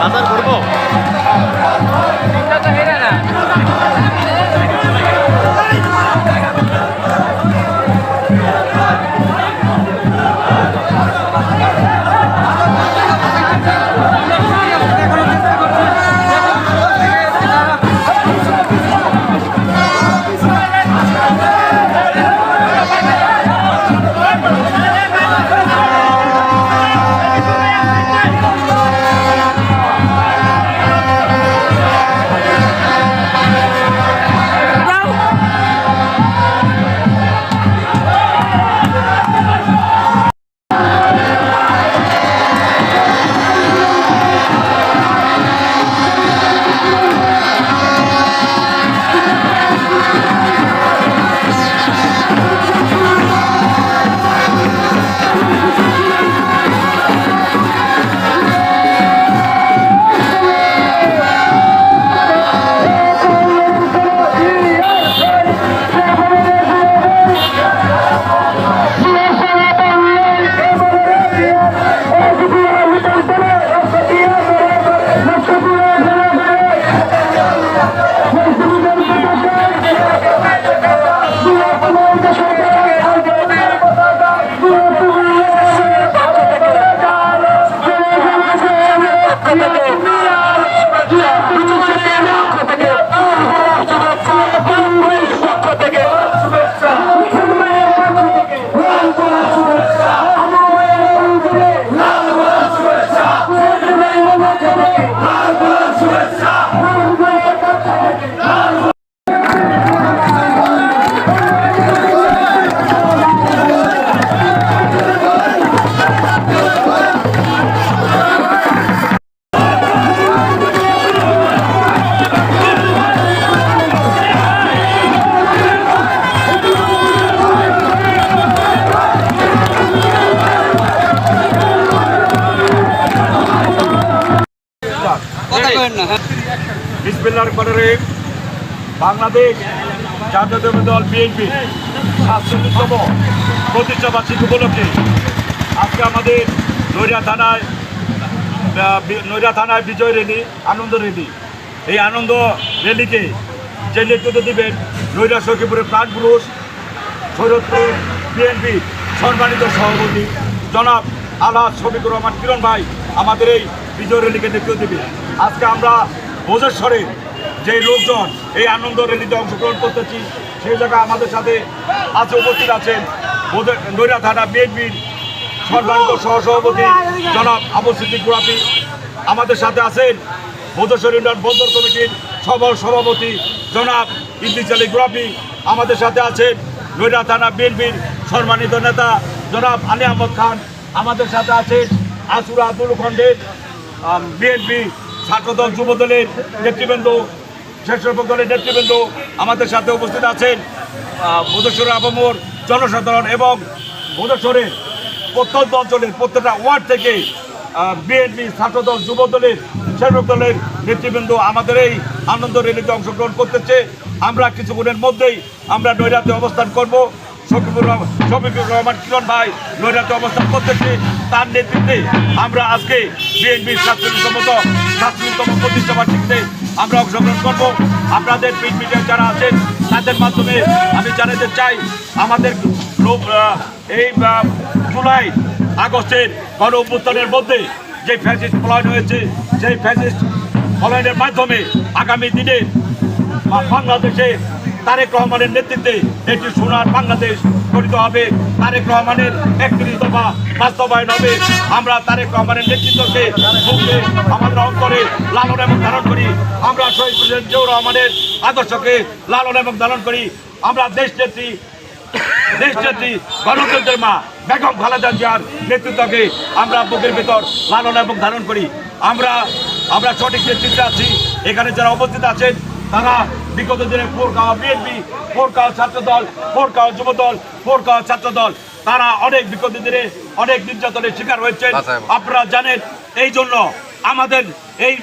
마사르 고르고. Hey! বিসমিল্লাহ করে বাংলাদেশ জাতীয়তাবাদী দল বিএনপি সাতচল্লিশতম প্রতিষ্ঠা বার্ষিকী উপলক্ষে আজকে আমাদের নৈরা থানায় নৈরা থানায় বিজয় রেলি, আনন্দ রেলি। এই আনন্দ রেলিকে যে নেতৃত্ব দিবেন নৈরা সখীপুরের প্রাণ পুরুষ শরৎপুর বিএনপি সম্মানিত সভাপতি, জনাব আলহাজ শফিকুর রহমান কিরণ ভাই, আমাদের এই বিজয় রেলিকে নেতৃত্ব দেবে আজকে আমরা ভোজেশ্বরে যে লোকজন এই আনন্দ রেলিতে অংশগ্রহণ করতেছি, সেই জায়গায় আমাদের সাথে আজকে উপস্থিত আছেন নৈরা থানা বিএনপির সম্মানিত সহসভাপতি জনাব আবু সিদ্দিক গুরাপি আমাদের সাথে আছেন বোধেশ্বর ইউনিয়ন বন্দর কমিটির সবল সভাপতি জনাব ইদ্দিস আলী গুরাপি আমাদের সাথে আছেন নৈরা থানা বিএনপির সম্মানিত নেতা জনাব আলী আহমদ খান। আমাদের সাথে আছেন আসুরা আব্দুল খন্ডের বিএনপি ছাত্রদল যুবদলের নেতৃবৃন্দ স্বেচ্ছাসেবক দলের নেতৃবৃন্দ আমাদের সাথে উপস্থিত আছেন বোধেশ্বরের আবমোর জনসাধারণ এবং বোধেশ্বরের প্রত্যন্ত অঞ্চলের প্রত্যেকটা ওয়ার্ড থেকে বিএনপি ছাত্রদল, যুবদলের স্বেচ্ছাসেবক দলের নেতৃবৃন্দ আমাদের এই আনন্দ র্যালিতে অংশগ্রহণ করতেছে। আমরা কিছুক্ষণের মধ্যেই আমরা নৈরাতে অবস্থান করব। শফিকুর রহমান শফিকুর রহমান কিরণ ভাই নৈরাতে অবস্থান করতেছে। তার নেতৃত্বে আমরা আজকে বিএনপির সাতচল্লিশতম সাতচল্লিশতম প্রতিষ্ঠা বার্ষিকীতে আমরা অংশগ্রহণ করব। আপনাদের প্রিন্ট মিডিয়া যারা আছেন, তাদের মাধ্যমে আমি জানাতে চাই, আমাদের এই জুলাই, আগস্টের গণ অভ্যুত্থানের মধ্যে যে ফ্যাসিস্ট পলায়ন হয়েছে, সেই ফ্যাসিস্ট পলায়নের মাধ্যমে আগামী দিনে বাংলাদেশে তারেক রহমানের নেতৃত্বে একটি সোনার বাংলাদেশ গঠিত হবে। তারেক রহমানের একত্রিশ দফা বাস্তবায়ন হবে। আমরা তারেক রহমানের নেতৃত্বকে বুকে আমাদের অন্তরে লালন এবং ধারণ করি। আমরা শহীদ প্রেসিডেন্ট জিয়াউর রহমানের আদর্শকে লালন এবং ধারণ করি। আমরা দেশ নেত্রী দেশনেত্রী গণতন্ত্রের মা বেগম খালেদা জিয়ার নেতৃত্বকে আমরা বুকের ভেতর লালন এবং ধারণ করি। আমরা আমরা সঠিক নেতৃত্বে আছি। এখানে যারা উপস্থিত আছেন, তারা বিগত দিনে ফোরকাওয়া বিএনপি ফোরকাওয়া ছাত্রদল ফোরকাওয়া যুবদল ফোরকাওয়া ছাত্রদল তারা অনেক বিগত দিনে অনেক নির্যাতনের শিকার হয়েছেন। আপনারা জানেন এই জন্য আমাদের এই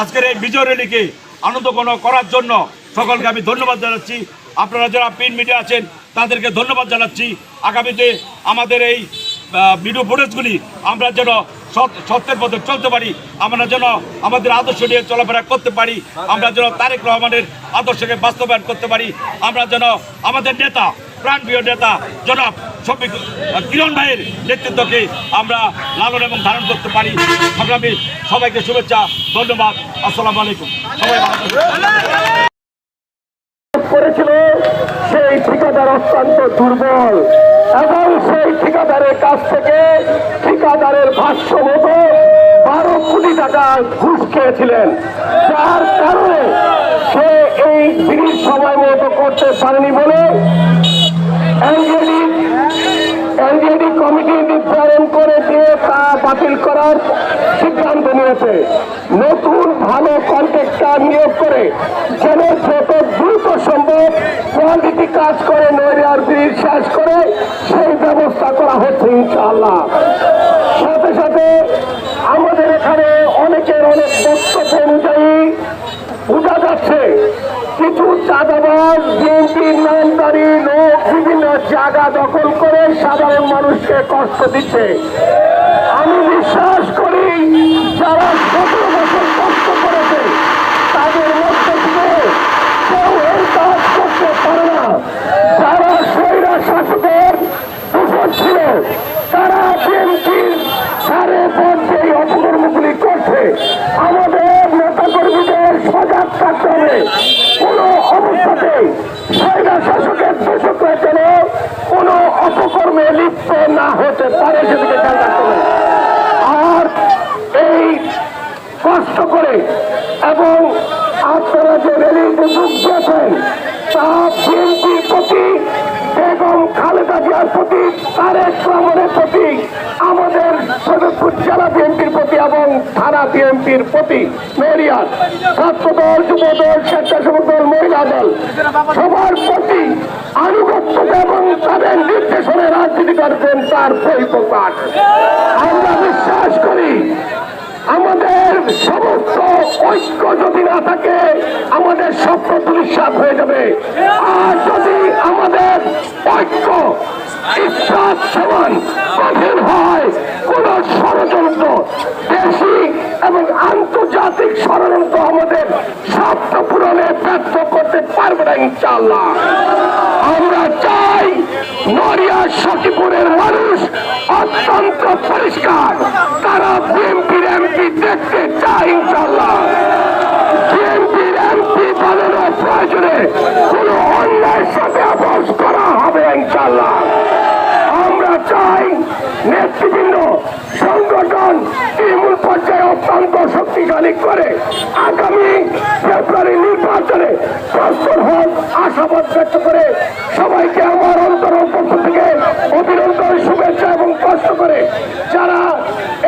আজকের এই বিজয় র্যালিকে আনন্দঘন করার জন্য সকলকে আমি ধন্যবাদ জানাচ্ছি। আপনারা যারা প্রিন্ট মিডিয়া আছেন তাদেরকে ধন্যবাদ জানাচ্ছি। আগামীতে আমাদের এই ভিডিও ফুটেজগুলি আমরা যেন সত্যের পথে চলতে পারি, আমরা যেন আমাদের আদর্শ নিয়ে চলাফেরা করতে পারি, আমরা যেন তারেক রহমানের আদর্শকে বাস্তবায়ন করতে পারি, আমরা যেন আমাদের নেতা, প্রাণপ্রিয় নেতা, জনাব শফিক কিরণ ভাইয়ের নেতৃত্বকে আমরা লালন এবং ধারণ করতে পারি। সংগ্রামী সবাইকে শুভেচ্ছা, ধন্যবাদ, আসসালামু আলাইকুম। সবাই করেছিল সেই ঠিকাদার অত্যন্ত দুর্বল, এবং সেই ঠিকাদারের কাছ থেকে ঠিকাদারের ভাষ্য মতো বারো কোটি টাকা ঘুষ খেয়েছিলেন। যার কারণে সে এই জিনিস সময় মতো করতে পারেনি বলে কমিটি নির্ধারণ করে দিয়ে তা বাতিল করার সিদ্ধান্ত নিয়েছে। নতুন ভালো কন্ট্রাক্টর নিয়োগ করে যেন যত দ্রুত সম্ভব কোয়ালিটি কাজ করে নৈরার ব্রিজ শেষ করে সেই ব্যবস্থা করা হচ্ছে ইনশাআল্লাহ সাথে সাথে আমাদের এখানে অনেকের অনেক বক্তব্য অনুযায়ী বোঝা যাচ্ছে বিভিন্ন জায়গা দখল করে সাধারণ মানুষকে কষ্ট দিচ্ছে। আমি বিশ্বাস করি, যারা সতেরো বছর কষ্ট করেছে, তাদের মধ্যে কেউ এই কাজ করতে পারে না। যারা স্বৈরা শাসকের দূষণ ছিল, তারা বিএনপির সারে পর যেই অপকর্মগুলি করছে। আমাদের খালেদা প্রতি তারেক রহমানের প্রতি আমাদের সদস্য জেলা বিএনপির প্রতি এবং থানা বিএনপির প্রতি মেরিয়ার ছাত্রদল, যুবদল, স্বেচ্ছাসেবক দল, মহিলা দল, সবার প্রতি আনুগত্য এবং তাদের নির্দেশনে রাজনীতি করবেন তার পরিপ্রকাশ। আমরা বিশ্বাস করি, আমাদের সমস্ত ঐক্য যদি না থাকে, আমাদের স্বপ্ন দুলিশ্বাস হয়ে যাবে। আর যদি আমাদের ঐক্য ইস্পাত সমান কঠিন হয়, কোন ষড়যন্ত্র, দেশি এবং আন্তর্জাতিক ষড়যন্ত্র আমাদের স্বার্থ পূরণে ব্যর্থ করতে পারবে না ইনশাল্লাহ আমরা চাই নড়িয়া সখীপুরের মানুষ অত্যন্ত পরিষ্কার তারা বিএনপির এমপি দেখতে চায় ইনশাল্লাহ বিএনপির এমপি বানানোর প্রয়োজনে কোন অন্যায়ের সাথে আপোষ করা হবে ইনশাল্লাহ আমরা চাই নেতৃবৃন্দ, সংগঠন, তৃণমূল পর্যায়ে অত্যন্ত শক্তিশালী করে আগামী ফেব্রুয়ারি নির্বাচনে প্রস্তুত হোক আশাবাদ ব্যক্ত করে সবাইকে আমার অন্তর পক্ষ থেকে অভিনন্দন, শুভেচ্ছা এবং কষ্ট করে যারা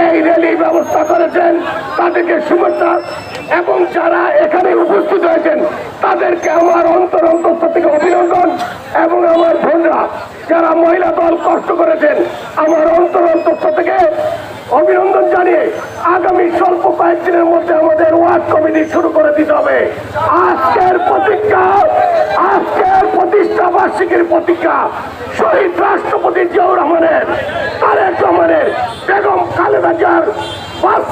এই র্যালি ব্যবস্থা করেছেন, তাদেরকে শুভেচ্ছা এবং যারা এখানে উপস্থিত হয়েছেন, তাদেরকে আমার অন্তর অন্তস্থ থেকে অভিনন্দন এবং আমার বোনরা যারা মহিলা দল কষ্ট করেছেন, আমার অন্তর অন্তস্থ থেকে অভিনন্দন জানিয়ে আগামী স্বল্প কয়েকদিনের মধ্যে আমাদের ওয়ার্ড কমিটি শুরু করে দিতে হবে। আজকের প্রতিজ্ঞা, আজকের প্রতিষ্ঠা বার্ষিকীর প্রতিজ্ঞা, শহীদ রাষ্ট্রপতি জিয়াউর রহমানের, তারেক রহমানের, বেগম খালেদা জিয়ার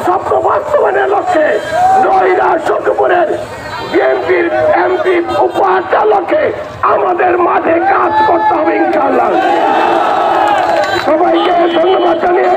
স্বপ্ন বাস্তবায়নের লক্ষ্যে নয়রা সখীপুরের বিএনপির এমপি লক্ষ্যে আমাদের মাঠে কাজ করতে হবে ইনশাল্লাহ সবাইকে ধন্যবাদ জানিয়ে